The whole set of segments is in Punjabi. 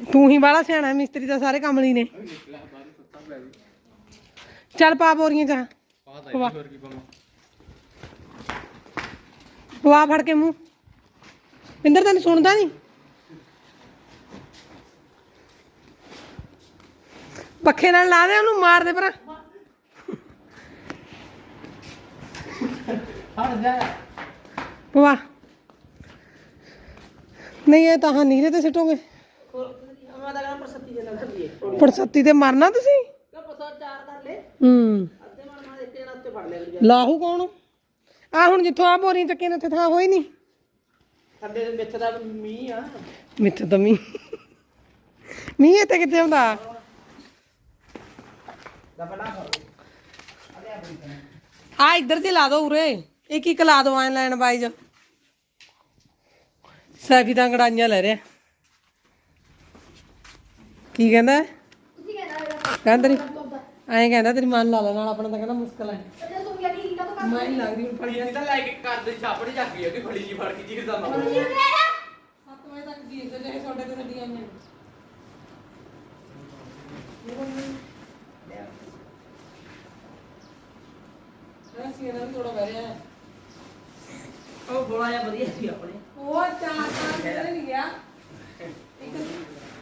ਤੂੰ ਹੀ ਬਾਹਲਾ ਸਿਆਣਾ ਮਿਸਤਰੀ ਦਾ ਸਾਰੇ ਕੰਮ ਲਈ ਨੇ। ਚੱਲ ਪਾ ਬੋਰੀਆਂ ਚ ਪਵਾ। ਪਵਾ ਫੜ ਕੇ ਮੂੰਹ। ਇੰਦਰ ਤੈਨੂੰ ਸੁਣਦਾ ਨਹੀਂ ਪੱਖੇ ਨਾਲ ਲਾ ਦੇ ਉਹਨੂੰ ਮਾਰ ਦੇ ਪਰਾਂ ਪਵਾ। ਨਹੀਂ ਇਹ ਤਾਂ ਹਾਂ ਨੀਰੇ ਤੇ ਸਿੱਟੋਗੇ। ਦੇ ਪਰਸੱਤੀ ਤੇ ਮਰਨਾ ਤੁਸੀਂ? ਹੂੰ। ਲਾਹੂ ਕੌਣ? ਆ ਹੁਣ ਜਿੱਥੋਂ ਆ ਬੋਰੀਆਂ ਚੱਕੀਆਂ ਨੇ ਉੱਥੇ ਥਾਂ ਹੋਈ ਨਹੀਂ ਥੱਲੇ ਦੇ ਵਿੱਚ ਦਾ ਮੀਂਹ ਆ। ਮਿੱਥੇ ਤਾਂ ਮੀਂਹ। ਮੀਂਹ ਇੱਥੇ ਕਿੱਥੇ ਹੁੰਦਾ ਆ ਇੱਧਰ ਦੀ ਲਾ ਦੋ ਉਰੇ। ਇੱਕ ਇੱਕ ਲਾ ਦੋ ਐ ਲੈਣ ਬਾਈ ਜੋ। ਸੈਫੀ ਤਾਂ ਗੜਾਈਆਂ ਲੈ ਰਿਹਾ। ਕੀ ਕਹਿੰਦਾ? ਕਹਿੰਦਾ ਨਹੀਂ ਐਂ ਕਹਿੰਦਾ ਤੇਰੀ ਮਨ ਲਾ ਲੈ ਨਾਲ ਆਪਣਾ ਤਾਂ ਕਹਿੰਦਾ ਮੁਸ਼ਕਲ ਹੈ। ਮੈਂ ਹੀ ਲੱਗਦੀ ਹੁਣ ਫੜੀ ਇਹ ਤਾਂ ਲੈ ਕੇ ਕਰਦੇ ਛਾਪੜੀ ਚੱਕ ਗਈ ਉਹਦੀ ਫੜੀ ਜੀ ਫੜ ਕੇ ਜੀ ਦਾ ਨਾ 7 ਵਜੇ ਤੱਕ ਜੀ ਤੇ ਜਿਹੜੇ ਤੁਹਾਡੇ ਤੇ ਗੱਡੀਆਂ ਆਈਆਂ। ਨੇ। ਹਾਂ ਸੀ ਇਹਨਾਂ ਥੋੜਾ ਬਹਿ ਰਿਹਾ ਹੈ। ਉਹ ਬੋਲਾ ਜਿਹਾ ਵਧੀਆ ਸੀ ਆਪਣੇ। ਉਹ ਚਾਰ ਚਾਰ ਨਹੀਂ ਗਿਆ। ਇੱਕ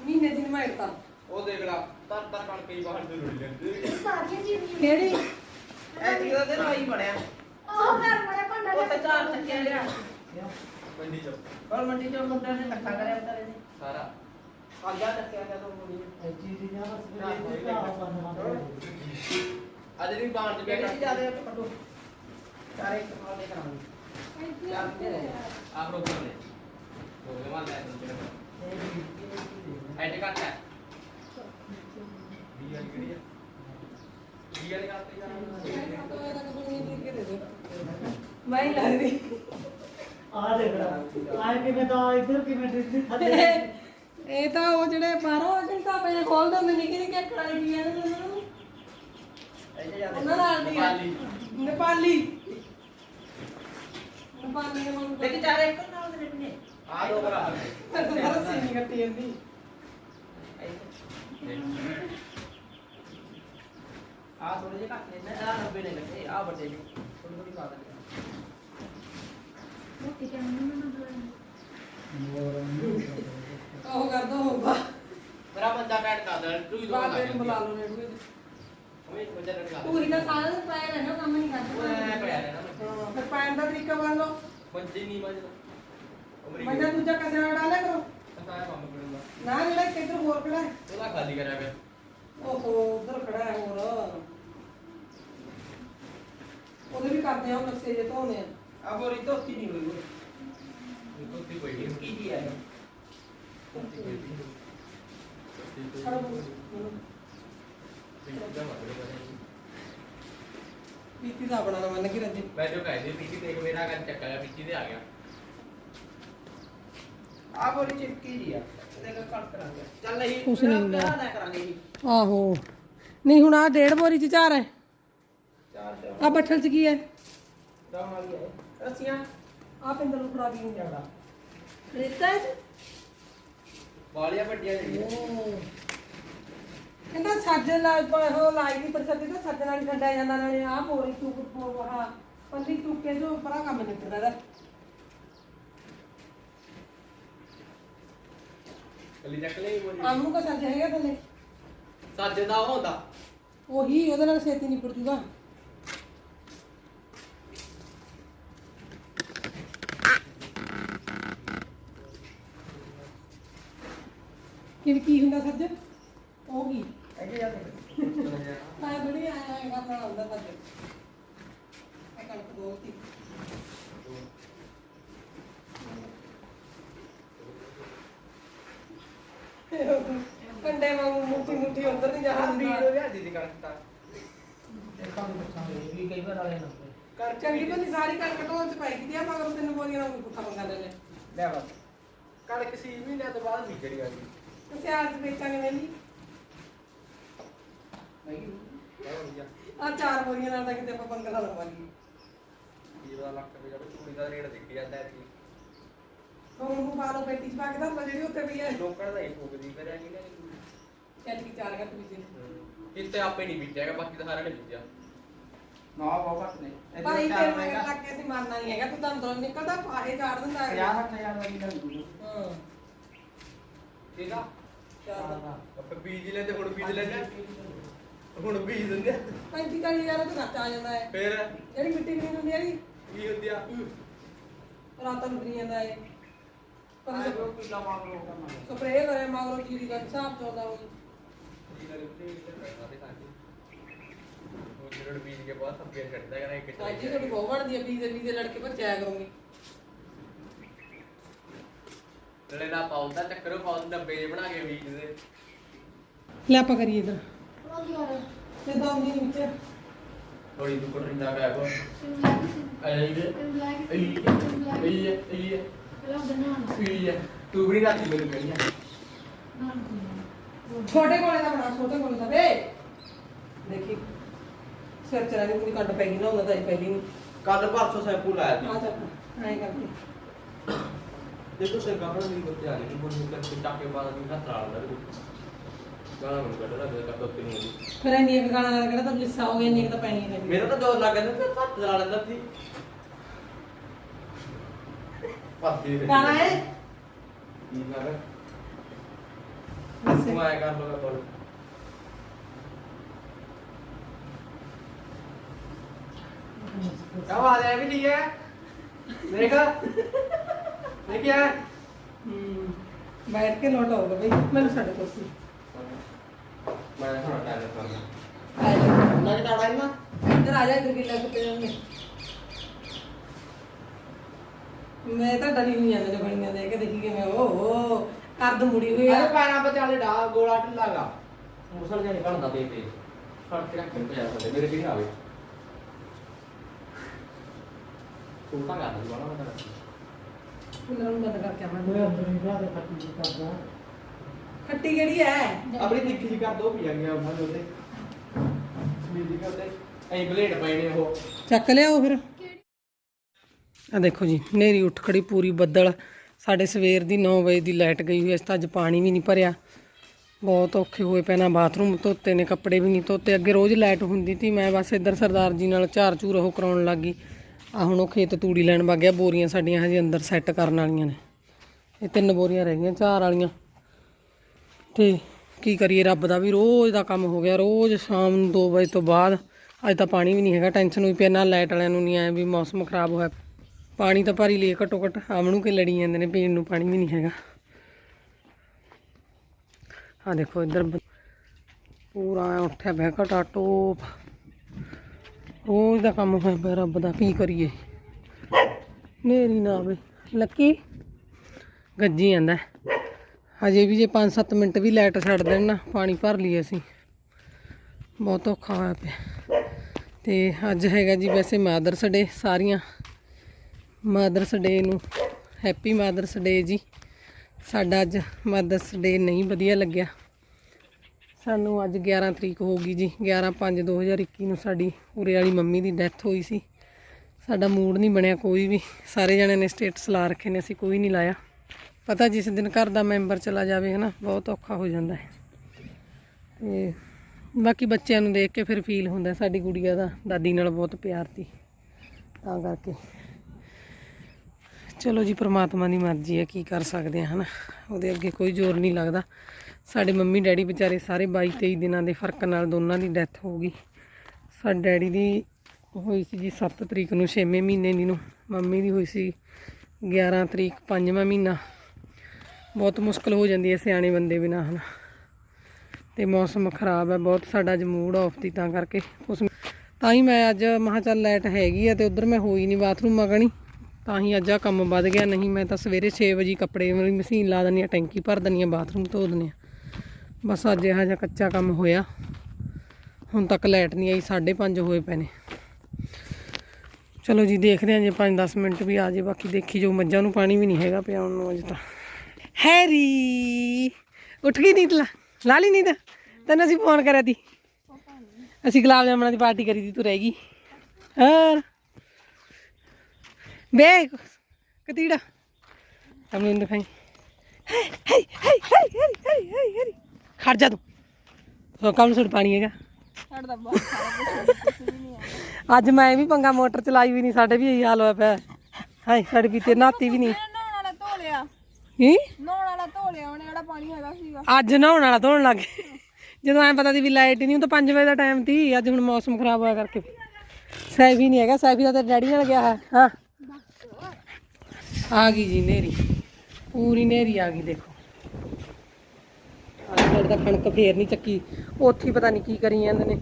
ਮਹੀਨੇ ਦਿਨ ਮੈਂ ਇੱਕਤਾ ਉਹ ਦੇਖ ਲਾ ਤਰ ਤਰ ਕਣ ਕਈ ਬਾਹਰ ਤੇ ਰੁੜ ਜਾਂਦੇ ਕਿਹੜੀ? ਐਤੀ ਉਹਦੇ ਨਾਲ ਹੀ ਬਣਿਆ। ਉਹ ਤਾਂ ਚਾਰ ਚੱਕਿਆ ਲਿਆ। ਮੰਡੀ ਚ। ਔਰ ਮੰਡੀ ਚੋਂ ਮੁੰਡਾ ਨੇ ਇਕੱਠਾ ਕਰਿਆ ਵਿਚਾਰੇ ਨੇ। ਸਾਰਾ। ਆਜਾ ਚੱਕਿਆ ਗਿਆ ਤੋਂ ਮੁੰਡੀ ਅੱਜ ਵੀ ਬਾਹਰ ਚ ਕਿਹੜੀ ਸੀ ਬੈਠਾ ਜ਼ਿਆਦਾ ਕੱਟੋ ਚਾਰੇ ਇੱਕ ਨਾਲ ਦੇ ਕਰਾਂਗੇ। ਚਾਰ ਕਿਹੜੇ ਆਪ ਰੋਕ ਲੈ ਹੋ ਗਿਆ ਮਾਲ ਲੈ ਐਡ ਕੱਟ ਹੈ ਵੀ ਵਾਲੀ ਕਿਹੜੀ ਆ ਵੀ ਵਾਲੀ ਕਰਤੇ ਮੈਂ ਹੀ ਲੱਗਦੀ ਆ ਦੇਖ ਆ ਕਿਵੇਂ ਤਾਂ ਇੱਧਰ ਕਿਵੇਂ ਦਿੱਤੀ ਥੱਲੇ। ਇਹ ਤਾਂ ਉਹ ਜਿਹੜੇ ਬਾਹਰੋਂ ਘੰਟਾ ਪਏ ਖੋਲ ਦਿੰਦੇ ਨਿੱਕੀ ਨਿੱਕੀ ਕੜਾਈ ਦੀਆਂ ਨੇ ਉਹਨਾਂ ਨੂੰ। ਉਹਨਾਂ ਨਾਲ ਦੀ ਨੇਪਾਲੀ। ਨੇਪਾਲੀ। ਨੇਪਾਲੀ ਦੇ ਮਨ ਲੇਕਿਨ ਚਾਰੇ ਇੱਕ ਨਾਲ ਦੇ ਨੇ ਆ ਦੋ ਬਰਾਬਰ। ਰੱਸੀ ਨਹੀਂ ਕੱਟੀ ਜਾਂਦੀ। ਆ ਥੋੜੇ ਜਿਹੇ ਘੱਟ ਨੇ ਆ 90 ਨੇ ਲੱਗੇ ਆ ਵੱਡੇ ਨੇ ਥੋੜੀ ਥੋੜੀ ਪਾ ਦਿੰਦੇ ਉਹ ਕਰਦਾ ਹੋਊਗਾ। ਮੇਰਾ ਬੰਦਾ ਬੈਠ ਕਰ ਦੇ ਤੂੰ ਹੀ ਦੋ ਬਾਬੇ ਨੂੰ ਬੁਲਾ ਲਓ ਤੇ ਉਹ ਬੰਦਾ ਰੜ ਕਰ ਪੂਰੀ ਦਾ ਸਾਰਾ ਦਿਨ ਪਾਇਆ ਰਹਿਣਾ ਕੰਮ ਨਹੀਂ ਕਰਦਾ। ਪਿਆ ਰਹਿਣਾ ਮੈਂ। ਹਾਂ, ਫਿਰ ਪਾਣ ਦਾ ਤਰੀਕਾ ਬਣ ਲਓ। ਮੰਜੀ ਨਹੀਂ ਮਜਦਾ। ਅਮਰੀਕਾ ਮੰਜਾ ਦੂਜਾ ਕਸੇ ਨਾਲ ਡਾਲਿਆ ਕਰੋ। ਸਾਰਾ ਕੰਮ ਕਰੂੰਗਾ। ਨਾ ਜਿਹੜਾ ਕਿੱਧਰ ਹੋਰ ਖੜਾ ਹੈ। ਉਹਦਾ ਖਾਲੀ ਕਰਿਆ ਪਿਆ। ਓਹੋ ਉਧਰ ਖੜਾ ਹੈ ਹੋਰ। ਉਹਦੇ ਵੀ ਕਰਦੇ ਆ ਉਹ ਨਕਸ਼ੇ ਜੇ ਧੋਨੇ ਆ। ਆ ਬੋਰੀ ਧੋਤੀ ਨਹੀਂ ਹੋਈ ਦੇਖੋ ਤੇ ਕੋਈ ਨਹੀਂ। ਕੀ ਦੀ ਆ ਇਹ? ਖੜਾ ਬੋਲ। ਪੀਤੀ ਦਾ ਬਣਾਣਾ ਮੰਨ ਕੇ ਰੱਜੇ। ਮੈਂ ਜੋ ਕਹਿੰਦੇ ਪੀਤੀ ਦੇਖ ਮੇਰਾ ਕੰਨ ਚੱਕਾ ਪੀਤੀ ਤੇ ਆ ਗਿਆ। ਆ ਬੋਰੀ ਚਿਪਕੀ ਦੀ ਆ। ਇਹਦੇ ਕੱਟ ਕਰਾਂਗੇ ਚੱਲ ਅਸੀਂ ਕੁਛ ਨਹੀਂ ਹੁੰਦਾ। ਵਿਆਹ ਨਾ ਕਰਾਂਗੇ ਜੀ ਆਹੋ। ਨਹੀਂ ਹੁਣ ਆ ਡੇਢ ਬੋਰੀ ਚ ਚਾਰ ਹੈ। ਆ ਬੱਠਲ ਚ ਕੀ ਹੈ? ਰਸੀਆਂ ਨੂੰ ਫੜਾ ਕੇ ਰੇਤਾ ਵਾਲੀਆਂ ਵੱਡੀਆਂ ਕਹਿੰਦਾ ਸੱਜਣ ਨਾਲ ਉਹ ਲਾਈ ਦੀ ਪ੍ਰਸਤੀ ਤਾਂ ਸੱਜਣ ਨਾਲ ਠੰਡਾ ਜਾਂਦਾ ਨਾਲੇ ਆ ਬੋਰੀ ਚੁੱਕ ਪੋਹਾ ਪੰਦੀ ਚੁੱਕੇ ਜੋ ਪਰਾ ਕੰਮ ਨਿਕਲਦਾ ਦਾ ਕੱਲੀ ਚੱਕ ਲਈ ਬੋਲੀ ਆਮ ਕੋ ਸੱਜ ਹੈਗਾ ਥੱਲੇ। ਸੱਜ ਦਾ ਉਹ ਹੁੰਦਾ। ਉਹੀ ਉਹਦੇ ਨਾਲ ਛੇਤੀ ਨਿਪਟ ਜੂਗਾ। ਕਿ ਕੀ ਹੁੰਦਾ ਸੱਜ? ਉਹ ਕੀ? ਐਜੇ ਜਾਂਦੇ ਮੈਂ ਬੜੀ ਆਇਆ ਹੈਗਾ ਤਾਂ ਹੁੰਦਾ ਸੱਜ। ਇਹ ਕਣਕ ਦੋਤੀ ਕੰਡੇ ਵਾਂਗੂ ਮੁੱਠੀ ਮੁੱਠੀ ਅੰਦਰ ਨਹੀਂ ਜਾ ਵੀ ਸਕਦੀ ਉਹ ਵਿਆਹ ਦੀ ਕਰਤਾ ਦੇਖਾਂ ਪੁੱਛਾਂਗੇ ਵੀ ਕਈ ਵਾਰ ਆਲੇ ਨਾ ਕਰ ਚੰਗੀ ਭਲੀ ਸਾਰੀ ਕਣਕ ਢੋਲ ਚ ਪਾਈ ਕੀਤੀ ਆ ਮਗਰ ਤੈਨੂੰ ਬੋਲੀਆਂ ਨਾਲ ਕੋਈ ਪੁੱਠਾ ਮੰਗਾ ਲੈ ਲੈ। ਬਸ। ਕਣਕ ਸੀ ਮਹੀਨੇ ਤੋਂ ਬਾਅਦ ਵਿਗੜੀ ਆ ਗਈ ਸਿਆਲ ਚ ਵੇਚਾਂਗੇ ਵੇਲੀ ਨਹੀਂ। ਬਹੁਤ ਵਧੀਆ। ਆ ਚਾਰ ਬੋਰੀਆਂ ਨਾਲ ਤਾਂ ਕਿਤੇ ਆਪਾਂ ਪੰਗਾ ਲਵਾਂਗੇ। ਇਹ ਦਾ ਲੱਖ ਰੁਪਏ ਦਾ ਚੂੜੀ ਦਾ ਰੇਟ ਦਿੱਤੀ ਜਾਂਦਾ ਹੈ ਹੁਣ ਨੂੰ ਪਾ ਲਓ ਪੇਟੀ ਚ ਪਾ ਕੇ ਤਾਂ ਜਿਹੜੀ ਉੱਤੇ ਪਈ ਹੈ। ਲੋਕਾਂ ਦਾ ਹੀ ਫੋਕਦੀ ਕਰਿਆ ਕਿ ਨਹੀਂ ਚੱਲ ਕੀ ਚਾਰ ਗਿਆ ਤੂੰ ਜੀ ਇੱਥੇ ਆਪੇ ਨਹੀਂ ਬੀਜਿਆਗਾ ਬਾਕੀ ਤਾਂ ਸਾਰਾ ਨੇ ਬੀਜਿਆ। ਨਾ ਬਹੁਤ ਘੱਟ ਨੇ। ਭਾਈ ਤੇਰੇ ਮਗਰ ਲੱਗ ਕੇ ਅਸੀਂ ਮੰਨਣਾ ਨਹੀਂ ਹੈਗਾ ਤੂੰ ਤਾਂ ਅੰਦਰੋਂ ਨਿਕਲਦਾ ਫਾਹੇ ਚਾੜ ਦਿੰਦਾ ਹੈ 50 ਹਜ਼ਾਰ ਦਾ ਕਿੰਨਾ ਲੱਗੂ ਹਾਂ। ਇਹਦਾ ਚਾਰ ਆਪਾਂ ਬੀਜ ਲੈਂਦੇ ਹੁਣ ਬੀਜ ਲੈਂਦੇ ਹੁਣ ਬੀਜ ਦਿੰਦੇ ਆ। ਪੈਂਤੀ ਕਾਲੀ ਯਾਰ ਤੇ ਖਰਚਾ ਆ ਜਾਂਦਾ ਹੈ। ਫਿਰ? ਜਿਹੜੀ ਮਿੱਟੀ ਗ੍ਰੀਨ ਹੁੰਦੀ ਹੈ ਜੀ? ਕੀ ਹੁੰਦੀ ਆ? ਰਾਤਾਂ ਨੂੰ ਗਰੀ ਜਾਂਦਾ ਹੈ। ਪਰ ਸਪਰੇਅ ਕਰੇ ਮਗਰੋਂ ਜੀਰੀ ਦਾ ਹਿਸਾਬ ਚਾਉਂਦਾ ਉਹ ਉਹ ਜਿਹੜਾ ਬੀਜ ਕੇ ਬਾਅਦ ਸਬਜ਼ੀਆਂ ਛੱਡਦਾ ਕਰਾਂ ਇੱਕ ਅੱਜ ਹੀ ਤੁਹਾਡੀ ਬਹੁਤ ਬਣਦੀ ਹੈ ਬੀਜ ਦੇ ਬੀਜ ਦੇ ਲੜਕੇ ਭੱਜਿਆ ਕਰੂੰਗੀ। ਨਾਲ ਪਾਉਂਦਾ ਚੱਕਰੋਂ ਪਾਉਂਦਾ ਡੱਬੇ ਜਿਹੇ ਬਣਾ ਕੇ ਬੀਜ ਦੇ। ਲੈ ਆਪਾਂ ਕਰੀਏ ਇਧਰ ਤੇ ਦੋ ਨਹੀਂ ਵਿੱਚ। ਥੋੜੀ ਦੁੱਖ ਰਿੰਦਾ ਕਾ ਕੋ ਆਈ ਦੇ। ਆਈ ਆਈ ਆਈ ਆਈ ਤੂੰ ਵੀ ਰਾਤੀ ਮੈਨੂੰ ਕਹੀਆਂ ਛੋਟੇ ਕੋਲੇ ਦਾ ਬਣਾ ਛੋਟੇ ਕੋਲੇ ਦਾ। ਵੇ! ਦੇਖੀ ਸਿਰ ਚਲਾ ਦੀ ਪੂਰੀ ਕੱਟ ਪੈ ਗਈ ਨਾ ਉਹਨਾਂ ਦਾ ਪਹਿਲੀ ਨੂੰ। ਕੱਲ ਪਰਸੋਂ ਸੈਂਪੂ ਲਾਇਆ ਆ ਚੱਕ। ਐਂ ਕਰਕੇ। देखो सर घबरा नहीं करते आने की बोल निकल के टाके बाल दिन का त्राल लग गाना मन कर रहा है मेरा तो तीन फिर नहीं एक गाना लग रहा था गुस्सा हो गया नहीं तो पैनी है मेरा तो दौर लग रहा था पत त्राल लग रही पत गाना है ये लगा बस मैं कर लूंगा कॉल क्या बात है भी ठीक है देखा ਇਹ ਕੀ ਹੈ ਬੈਠ ਕੇ ਨੋਟ ਆਊਗਾ ਬਈ ਮੈਨੂੰ ਸਾਡੇ ਕੋਸੀ ਮੈਂ ਥੋੜਾ ਟਾਈਮ ਕਰਦਾ ਆ ਜਾ। ਨਾ ਟਾੜਾ ਨਾ। ਇੱਧਰ ਆ ਜਾ ਇੱਧਰ ਕਿੱਲਾ ਕੁੱਤੇ ਜਾਣਗੇ। ਮੈਂ ਤਾਂ ਡਰੀ ਨਹੀਂ ਜਾਂਦਾ ਬਣੀਆਂ ਦੇ ਕੇ ਦੇਖੀ ਕਿਵੇਂ ਓਹੋ ਕਰਦ ਮੁੜੀ ਹੋਈ ਆ। ਪੈਰਾਂ ਬਚਾਲੇ ਡਾ ਗੋਲਾ ਢਿੱਲਾਗਾ ਮੁਸਲ ਜਿਹਾ ਨਿਕਲਦਾ ਤੇ ਤੇ ਫੜ ਕੇ ਰੱਖ ਕੇ ਪਿਆ ਸਾਡੇ ਮੇਰੇ ਵੀ ਆਵੇ। ਤੂੰ ਤਾਂ ਗੱਲ ਬਣਾ ਬਣਾ ਮੈਂ ਉਹਨਾਂ ਨੂੰ ਬੰਦ ਕਰਕੇ ਆਵਾਂ ਮੇਰੇ ਅੰਦਰ ਨਹੀਂ ਜਾ ਕੇ ਕੱਟੀ ਕਰਦਾ। ਖੱਟੀ ਕਿਹੜੀ ਐ ਆਪਣੀ ਤਿੱਖੀ ਜੀ ਕਰ ਦੋ ਪੀ ਜਾਂਗੇ ਉਹਨਾਂ ਦੇ ਉੱਤੇ। ਮੇਰੀ ਕਰਦੇ ਐਂ ਬਲੇਡ ਪਏ ਨੇ ਉਹ। ਚੱਕ ਲਿਆਓ ਫਿਰ। ਆ ਦੇਖੋ ਜੀ ਨੇਰੀ ਉੱਠ ਖੜੀ ਪੂਰੀ ਬੱਦਲ। ਸਾਡੇ ਸਵੇਰ ਦੀ 9 ਵਜੇ ਦੀ ਲਾਈਟ ਗਈ ਹੋਈ ਐ ਇਸ ਤਾਂ ਅੱਜ ਪਾਣੀ ਵੀ ਨਹੀਂ ਭਰਿਆ। ਬਹੁਤ ਔਖੇ ਹੋਏ ਨਾ ਬਾਥਰੂਮ ਧੋਤੇ ਨੇ ਕੱਪੜੇ ਵੀ ਨਹੀਂ ਧੋਤੇ। ਅੱਗੇ ਰੋਜ਼ ਲਾਈਟ ਹੁੰਦੀ ਸੀ ਮੈਂ ਬਸ ਇੱਧਰ ਸਰਦਾਰ ਜੀ ਨਾਲ ਝਾਰ ਝੂਰ ਉਹ ਕਰਾਉਣ ਲੱਗੀ ਆ ਹੁਣ ਉਹ ਖੇਤ ਤੂੜੀ ਲੈਣ ਵਗ ਗਿਆ, ਬੋਰੀਆਂ ਸਾਡੀਆਂ ਹਜੇ ਅੰਦਰ ਸੈੱਟ ਕਰਨ ਵਾਲੀਆਂ ਨੇ। ਇਹ ਤਿੰਨ ਬੋਰੀਆਂ ਰਹਿ ਗਈਆਂ, ਚਾਰ ਵਾਲੀਆਂ। ਤੇ ਕੀ ਕਰੀਏ, ਰੱਬ ਦਾ ਵੀ ਰੋਜ਼ ਦਾ ਕੰਮ ਹੋ ਗਿਆ, ਰੋਜ਼ ਸ਼ਾਮ ਨੂੰ 2 ਵਜੇ ਤੋਂ ਬਾਅਦ ਅੱਜ ਤਾਂ ਪਾਣੀ ਵੀ ਨਹੀਂ ਹੈਗਾ ਟੈਨਸ਼ਨ ਹੋਈ ਪਿਆ ਨਾ ਲਾਈਟ ਵਾਲਿਆਂ ਨੂੰ ਨਹੀਂ ਆਇਆ ਵੀ ਮੌਸਮ ਖਰਾਬ ਹੋਇਆ। ਪਾਣੀ ਤਾਂ ਭਰੀ ਲਈ ਘਟੋ ਘਟ ਆਮਣੂ ਕੇ ਲੜੀ ਜਾਂਦੇ ਨੇ, ਪੀਣ ਨੂੰ ਪਾਣੀ ਵੀ ਨਹੀਂ ਹੈਗਾ। ਆ ਦੇਖੋ ਇੱਧਰ ਪੂਰਾ ਉੱਠਿਆ ਬਹਿ ਘਟਾ ਟੋਪ। ਰੋਜ਼ ਦਾ ਕੰਮ ਹੋਇਆ ਪਿਆ ਰੱਬ ਦਾ, ਕੀ ਕਰੀਏ? ਨੇਰੀ ਨਾ ਆਵੇ। ਲੱਕੀ, ਗੱਜੀ ਜਾਂਦਾ ਹਜੇ ਵੀ ਜੇ 5-7 ਮਿੰਟ ਵੀ ਲਾਈਟ ਛੱਡ ਦੇਣ ਨਾ, ਪਾਣੀ ਭਰ ਲਈਏ ਅਸੀਂ। ਬਹੁਤ ਔਖਾ ਹੋਇਆ ਪਿਆ। ਤੇ ਅੱਜ ਹੈਗਾ ਜੀ ਵੈਸੇ ਮਾਦਰਸ ਡੇ ਸਾਰੀਆਂ। ਮਾਦਰਸ ਡੇ ਨੂੰ ਹੈਪੀ ਮਾਦਰਸ ਡੇ ਜੀ। ਸਾਡਾ ਅੱਜ ਮਾਦਰਸ ਡੇ ਨਹੀਂ ਵਧੀਆ ਲੱਗਿਆ। ਸਾਨੂੰ ਅੱਜ 11 ਤਰੀਕ ਹੋ ਗਈ ਜੀ। 11/5/2021 ਨੂੰ ਸਾਡੀ ਉਰੇ ਵਾਲੀ ਮੰਮੀ ਦੀ ਡੈਥ ਹੋਈ ਸੀ। ਸਾਡਾ ਮੂਡ ਨਹੀਂ ਬਣਿਆ ਕੋਈ ਵੀ। ਸਾਰੇ ਜਣਿਆਂ ਨੇ ਸਟੇਟਸ ਲਾ ਰੱਖੇ ਨੇ, ਅਸੀਂ ਕੋਈ ਨਹੀਂ ਲਾਇਆ। ਪਤਾ ਜਿਸ ਦਿਨ ਘਰ ਦਾ ਮੈਂਬਰ ਚਲਾ ਜਾਵੇ, ਹਨਾ, ਬਹੁਤ ਔਖਾ ਹੋ ਜਾਂਦਾ ਹੈ। ਤੇ ਬਾਕੀ ਬੱਚਿਆਂ ਨੂੰ ਦੇਖ ਕੇ ਫਿਰ ਫੀਲ ਹੁੰਦਾ ਸਾਡੀ ਗੁੜੀਆ ਦਾ, ਦਾਦੀ ਨਾਲ ਬਹੁਤ ਪਿਆਰ ਸੀ। ਤਾਂ ਕਰਕੇ। ਚਲੋ ਜੀ, ਪ੍ਰਮਾਤਮਾ ਦੀ ਮਰਜ਼ੀ ਹੈ, ਕੀ ਕਰ ਸਕਦੇ ਆ ਹਨਾ। ਉਹਦੇ ਅੱਗੇ ਕੋਈ ਜ਼ੋਰ ਨਹੀਂ ਲੱਗਦਾ। ਸਾਡੇ ਮੰਮੀ ਡੈਡੀ ਵਿਚਾਰੇ ਸਾਰੇ 22 23 ਦਿਨਾਂ ਦੇ ਫ਼ਰਕ ਨਾਲ ਦੋਨਾਂ ਦੀ ਡੈਥ ਹੋ ਗਈ। ਸਾਡੇ ਡੈਡੀ ਦੀ ਹੋਈ ਸੀ ਜੀ 7 ਤਰੀਕ ਨੂੰ 6ਵੇਂ ਮਹੀਨੇ ਦੀ ਨੂੰ। ਮੰਮੀ ਦੀ ਹੋਈ ਸੀ 11 ਤਰੀਕ 5ਵਾਂ ਮਹੀਨਾ। ਬਹੁਤ ਮੁਸ਼ਕਲ ਹੋ ਜਾਂਦੀ ਹੈ ਸਿਆਣੇ ਬੰਦੇ ਬਿਨਾ ਹਨਾ। ਤੇ ਮੌਸਮ ਖਰਾਬ ਹੈ, ਬਹੁਤ ਸਾਡਾ ਅੱਜ ਮੂਡ ਆਫ ਦੀ ਤਾਂ ਕਰਕੇ। ਉਸ ਤਾਂ ਹੀ ਮੈਂ ਅੱਜ ਮਹਾ ਚੱਲ ਲਾਈਟ ਹੈਗੀ ਆ ਤੇ ਉਧਰ ਮੈਂ ਹੋਈ ਨਹੀਂ ਬਾਥਰੂਮ ਮਗਣੀ ਤਾਂ ਹੀ ਅੱਜ ਆ ਕੰਮ ਵੱਧ ਗਿਆ, ਨਹੀਂ ਮੈਂ ਤਾਂ ਸਵੇਰੇ 6 ਵਜੇ ਕੱਪੜੇ ਵਾਲੀ ਮਸ਼ੀਨ ਲਾ ਦਿੰਦੀ ਆ ਟੈਂਕੀ ਭਰ ਦਿੰਦੀ ਆ ਬਾਥਰੂਮ ਧੋ ਦਿੰਦੀ ਆ ਬਸ ਅੱਜ ਇਹੋ ਜਿਹਾ ਕੱਚਾ ਕੰਮ ਹੋਇਆ। ਹੁਣ ਤੱਕ ਲਾਈਟ ਨਹੀਂ ਆਈ 5:30 ਹੋਏ ਪਏ ਨੇ। ਚਲੋ ਜੀ, ਦੇਖਦੇ ਹਾਂ ਜੇ 5-10 ਮਿੰਟ ਵੀ ਆ ਜੇ, ਬਾਕੀ ਦੇਖੀ ਜੋ ਮੱਝਾਂ ਨੂੰ ਪਾਣੀ ਵੀ ਨਹੀਂ ਹੈਗਾ ਪਿਆਉਣ ਨੂੰ ਅਜੇ ਤਾਂ। ਹੈਰੀ, ਉੱਠ ਗਈ ਨੀਂਦ ਲਾ ਲਾ ਲਈ ਨੀਂਦ ਤੈਨੂੰ ਅਸੀਂ ਫੋਨ ਕਰਿਆ ਤੀ। ਅਸੀਂ ਗੁਲਾਬ ਜਾਮਣਾ ਦੀ ਪਾਰਟੀ ਕਰੀ ਦੀ ਤੂੰ ਰਹਿ ਗਈ। ਹੋਰ ਬੇ ਕਤੀੜਾ। ਤਾਂ ਦਿਖਾਈ। ਹੇ ਹੇ ਹੇ ਹੇ ਹੇ ਹੇ ਹੇ। ਖੜ ਜਾ ਤੂੰ। ਸੋ ਕੰਮ ਸੁਣ ਪਾਣੀ ਹੈਗਾ? ਸਾਡਾ ਬਹੁਤ ਸਾਰਾ ਕੁਝ ਕੁਝ ਵੀ ਨਹੀਂ ਆ ਅੱਜ ਮੈਂ ਵੀ ਪੰਗਾ ਮੋਟਰ ਚਲਾਈ ਵੀ ਨਹੀਂ ਸਾਡੇ ਵੀ ਇਹੀ ਹਾਲ ਹੋਇਆ ਪਿਆ। ਹਾਏ ਸਾਡੀ ਪੀਤੇ ਨਾਤੀ ਵੀ ਨਹੀਂ। ਨਹਾਉਣ ਵਾਲਾ ਧੋ ਲਿਆ। ਕੀ ਨਹਾਉਣ ਵਾਲਾ ਧੋ ਲਿਆ ਉਹਨੇ ਜਿਹੜਾ ਪਾਣੀ ਹੈਗਾ ਸੀਗਾ। ਅੱਜ ਨਹਾਉਣ ਵਾਲਾ ਧੋਣ ਲੱਗ ਗਏ। ਜਦੋਂ ਐ ਪਤਾ ਸੀ ਵੀ ਲਾਈਟ ਹੀ ਨਹੀਂ ਉਹ ਤਾਂ 5 ਵਜੇ ਦਾ ਟਾਈਮ ਸੀ। ਅੱਜ ਹੁਣ ਮੌਸਮ ਖਰਾਬ ਹੋਇਆ ਕਰਕੇ। ਸੈਫੀ ਨਹੀਂ ਹੈਗਾ ਸੈਫੀ ਦਾ ਤਾਂ ਡੈਡੀ ਨਾਲ ਗਿਆ ਹੈ। ਹਾਂ। ਆ ਗਈ ਜੀ ਨੇਰੀ। ਪੂਰੀ ਨੇਰੀ ਆ ਗਈ ਦੇਖੋ। ਅੱਜ ਦਾ ਕਣਕ ਫੇਰ ਨਹੀਂ ਚੱਕੀ। ਉੱਥੇ ਪਤਾ ਨਹੀਂ ਕੀ ਕਰੀ ਜਾਂਦੇ ਨੇ।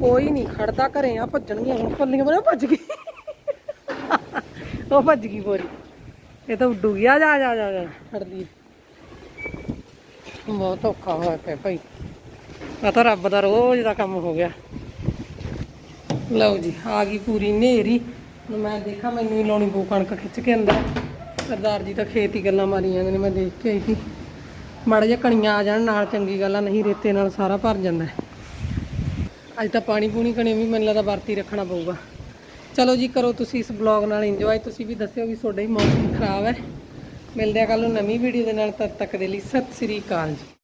ਕੋਈ ਨਹੀਂ ਖੜਦਾ ਘਰੇ ਆ ਭੱਜਣਗੀਆਂ ਹੁਣ ਪੱਲੀਆਂ ਬਣਾ ਭੱਜ ਗਈ। ਉਹ ਭੱਜ ਗਈ ਪੂਰੀ ਇਹ ਤਾਂ ਉੱਡੂ ਗਿਆ ਜਾ ਜਾ ਜਾ ਖੜਦੀ ਬਹੁਤ ਔਖਾ ਹੋਇਆ ਪਿਆ ਭਾਈ। ਆ ਤਾਂ ਰੱਬ ਦਾ ਰੋਜ਼ ਦਾ ਕੰਮ ਹੋ ਗਿਆ। ਲਓ ਜੀ, ਆ ਗਈ ਪੂਰੀ ਨੇਰੀ ਮੈਂ ਦੇਖਾਂ, ਮੈਨੂੰ ਹੀ ਲਾਉਣੀ ਪਊ ਕਣਕ ਖਿੱਚ ਕੇ ਅੰਦਰ। ਸਰਦਾਰ ਜੀ ਤਾਂ ਖੇਤ ਹੀ ਗੱਲਾਂ ਮਾਰੀ ਜਾਂਦੇ ਨੇ, ਮੈਂ ਦੇਖ ਕੇ ਆਈ ਸੀ। ਮਾੜਾ ਜਿਹਾ ਕਣੀਆਂ ਆ ਜਾਣ, ਨਾਲ ਚੰਗੀ ਗੱਲ ਆ, ਨਹੀਂ ਰੇਤੇ ਨਾਲ ਸਾਰਾ ਭਰ ਜਾਂਦਾ ਅੱਜ ਤਾਂ ਪਾਣੀ ਪੂਣੀ ਕਣੇ ਵੀ ਮੈਨੂੰ ਲੱਗਦਾ ਵਰਤੀ ਰੱਖਣਾ ਪਊਗਾ। ਚਲੋ ਜੀ, ਕਰੋ ਤੁਸੀਂ ਇਸ ਬਲੌਗ ਨਾਲ ਇੰਜੋਏ ਤੁਸੀਂ ਵੀ ਦੱਸਿਓ ਵੀ ਤੁਹਾਡਾ ਹੀ ਮੌਸਮ ਖਰਾਬ ਹੈ। ਮਿਲਦੇ ਆ ਕੱਲ ਨੂੰ ਨਵੀਂ ਵੀਡੀਓ ਦੇ ਨਾਲ, ਤਦ ਤੱਕ ਦੇ ਲਈ ਸਤਿ ਸ੍ਰੀ ਅਕਾਲ ਜੀ।